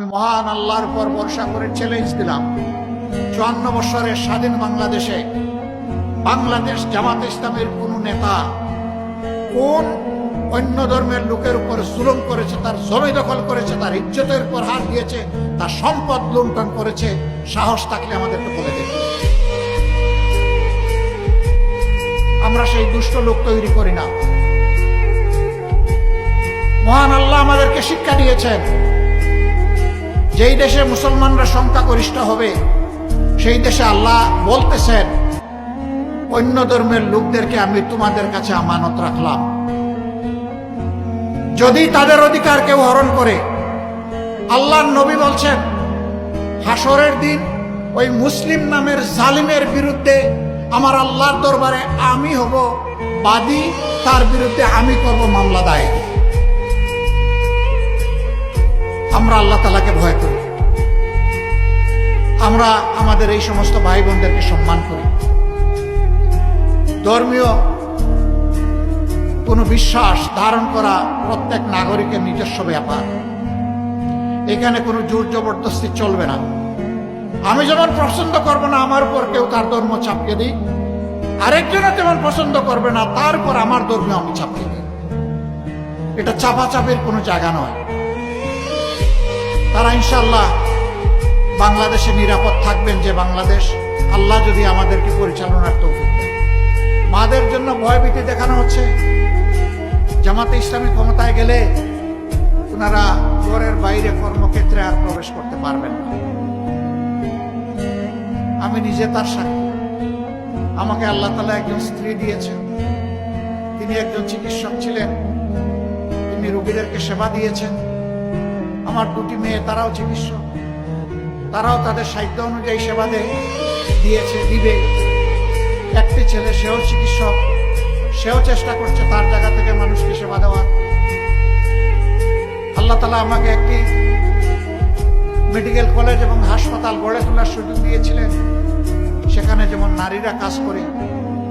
আমি মহান আল্লাহর পর ভরসা করে চ্যালেঞ্জ দিলাম। চুয়ান্ন বছরের স্বাধীন বাংলাদেশে বাংলাদেশ জামাত ইসলামের কোন নেতা কোন অন্য ধর্মের লোকের উপর জুলুম করেছে, তার জমি দখল করেছে, তার ইজ্জতের উপর হাত দিয়েছে, তার সম্পদ লুণ্ঠন করেছে, সাহস থাকলে আমাদেরকে বলে দেবে আমরা সেই দুষ্ট লোক তৈরি করি না। মহান আল্লাহ আমাদেরকে শিক্ষা দিয়েছেন। যেই দেশে মুসলমানরা সংখ্যাগরিষ্ঠ হবে, সেই দেশে আল্লাহ বলতেছেন, অন্য ধর্মের লোকদেরকে আমি তোমাদের কাছে আমানত রাখলাম। যদি তাদের অধিকার কেউ হরণ করে, আল্লাহর নবী বলছেন হাসরের দিন ওই মুসলিম নামের জালিমের বিরুদ্ধে আমার আল্লাহর দরবারে আমি হব, বাদী, তার বিরুদ্ধে আমি করব মামলা দায়ের। আমরা আল্লাহ তালাকে ভয় করি। আমরা আমাদের এই সমস্ত ভাই বোনদেরকে সম্মান করি। ধর্মীয় কোনো বিশ্বাস ধারণ করা প্রত্যেক নাগরিকের নিজস্ব ব্যাপার। এখানে কোনো জোর জবরদস্তি চলবে না। আমি যেমন পছন্দ করব না, আমার উপর কেউ তার ধর্ম চাপিয়ে দিই আরেকজনও তেমন পছন্দ করবে না তারপর আমার ধর্ম আমি চাপিয়ে দিই। এটা চাপাচাপির কোনো জায়গা নয়। তারা ইনশাল্লাহ বাংলাদেশে নিরাপদ থাকবেন যে বাংলাদেশ। আল্লাহ যদি আমাদেরকে পরিচালনার তৌফিক দেয় মাদের জন্য ভয়ভীতি দেখানো হচ্ছে। জামাতে ইসলামী ক্ষমতায় গেলে ওনারা ঘরের বাইরে কর্মক্ষেত্রে আর প্রবেশ করতে পারবেন না। আমি নিজে তার সাক্ষী। আমাকে আল্লাহ তালা একজন স্ত্রী দিয়েছেন। তিনি একজন চিকিৎসক ছিলেন। তিনি রোগীদেরকে সেবা দিয়েছেন। আমার দুটি মেয়ে, তারাও চিকিৎসক তারাও তাদের সাহিত্য অনুযায়ী সেবা দেয়, দিয়েছে, দিবে। একটি ছেলে, সেও চিকিৎসক, সেও চেষ্টা করছে তার জায়গা থেকে মানুষকে সেবা দেওয়ার। আল্লাহ তালা আমাকে একটি মেডিকেল কলেজ এবং হাসপাতাল গড়ে তোলার সুযোগ দিয়েছিলেন। সেখানে যেমন নারীরা কাজ করে,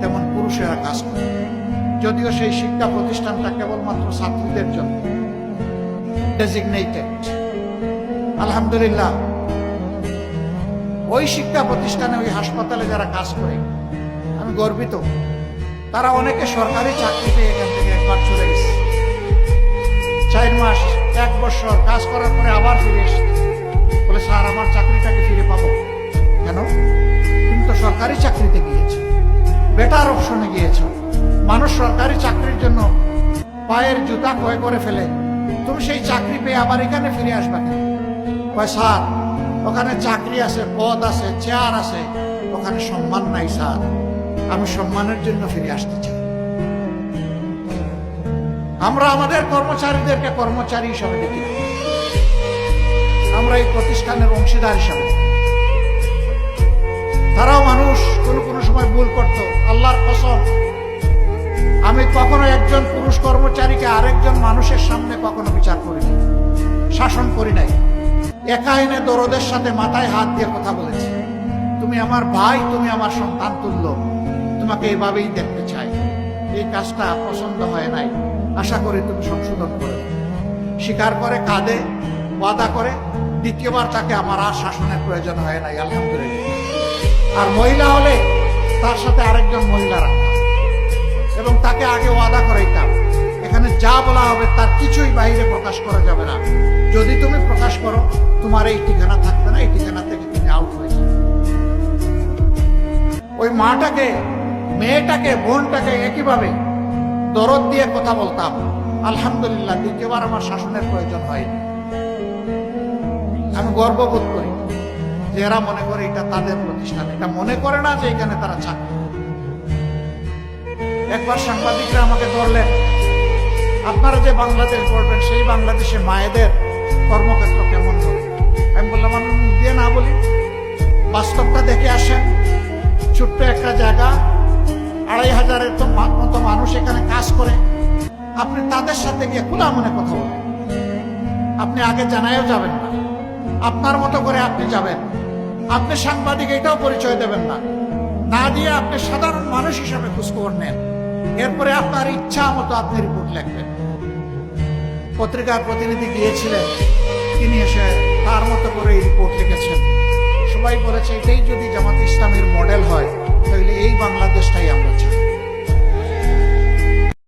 তেমন পুরুষেরা কাজ করে। যদিও সেই শিক্ষা প্রতিষ্ঠানটা কেবলমাত্র ছাত্রীদের জন্য। ডেজিগনেটেড আলহামদুলিল্লাহ। ওই শিক্ষা প্রতিষ্ঠানে, ওই হাসপাতালে যারা কাজ করে, আমি গর্বিত। তারা অনেকে সরকারি চাকরি পেয়ে এখান থেকে একবার চলে গেছে। চার মাস, এক বছর কাজ করার পরে আবার ফিরে এসছে। বলে, স্যার, আমার চাকরিটাকে ফিরে পাবো। কেন? তুমি তো সরকারি চাকরিতে গিয়েছ। বেটার অপশনে গিয়েছ। মানুষ সরকারি চাকরির জন্য পায়ের জুতা ক্রয় করে ফেলে। তুমি সেই চাকরি পেয়ে আবার এখানে ফিরে আসবে কেন? কয়, স্যার, ওখানে চাকরি আছে, পদ আছে, চেয়ার আছে, ওখানে সম্মান নাই, স্যার। আমি সম্মানের জন্য ফিরে আসতে চাই। আমরা আমাদের কর্মচারীদেরকে কর্মচারী হিসাবে দেখি। আমরা এই প্রতিষ্ঠানের অংশীদার হিসাবে তারাও মানুষ, কোনো কোনো সময় ভুল করত। আল্লাহর কসম কখনো একজন পুরুষ কর্মচারীকে আরেকজন মানুষের সামনে কখনো বিচার করিনি শাসন করি নাই। একা এনে দরদের সাথে মাথায় হাত দিয়ে কথা বলেছি। তুমি আমার ভাই, তুমি আমার সন্তান তুল্য। তোমাকে এভাবেই দেখতে চাই। এই কাজটা পছন্দ হয় নাই। আশা করি তুমি সংশোধন করে। স্বীকার করে, কাঁদে, ওয়াদা করে। দ্বিতীয়বার তাকে আমার আর শাসনের প্রয়োজন হয় নাই, আলহামদুলিল্লাহ। আর মহিলা হলে তার সাথে আরেকজন মহিলা তাকে আগে ওয়াদা করাইতাম। এখানে যা বলা হবে তার কিছুই বাইরে প্রকাশ করা যাবে না। যদি তুমি প্রকাশ করো, তোমার এই ঠিকানা থাকবে না, এই ঠিকানা থেকে তুমি আউট হয়ে যাবে। ওই মাটাকে, মেয়েটাকে, বোনটাকে একইভাবে দরদ দিয়ে কথা বলতাম। আলহামদুলিল্লাহ, দ্বিতীয়বার আমার শাসনের প্রয়োজন হয়নি। আমি গর্ববোধ করি যে এরা মনে করে এটা তাদের প্রতিষ্ঠান। এটা মনে করে না যে এখানে তারা চাকরি একবার সাংবাদিকরা আমাকে ধরলেন। আপনারা যে বাংলাদেশ করবেন সেই বাংলাদেশে মায়েদের কর্মক্ষেত্র কেমন হবে? আমি বললাম, আমি মুখ দিয়ে না বলি। বাস্তবটা দেখে আসেন। ছোট্ট একটা জায়গা, আড়াই হাজারের তো মতো মানুষ এখানে কাজ করে। আপনি তাদের সাথে গিয়ে খোলা মনে কথা বলেন। আপনি আগে জানায়ও যাবেন না। আপনার মতো করে আপনি যাবেন। আপনি সাংবাদিক, এটাও পরিচয় দেবেন না। না দিয়ে আপনি সাধারণ মানুষ হিসাবে খোঁজখবর নেন। এরপরে আপনার ইচ্ছা মতো আপনি রিপোর্ট লিখবেন। পত্রিকার প্রতিনিধি গিয়েছিলেন, তিনি এসে তার মতো করে এই রিপোর্ট লিখেছেন। সবাই বলেছে, এটাই যদি জামাত ইসলামের মডেল হয়, তাহলে এই বাংলাদেশটাই আমরা চাই।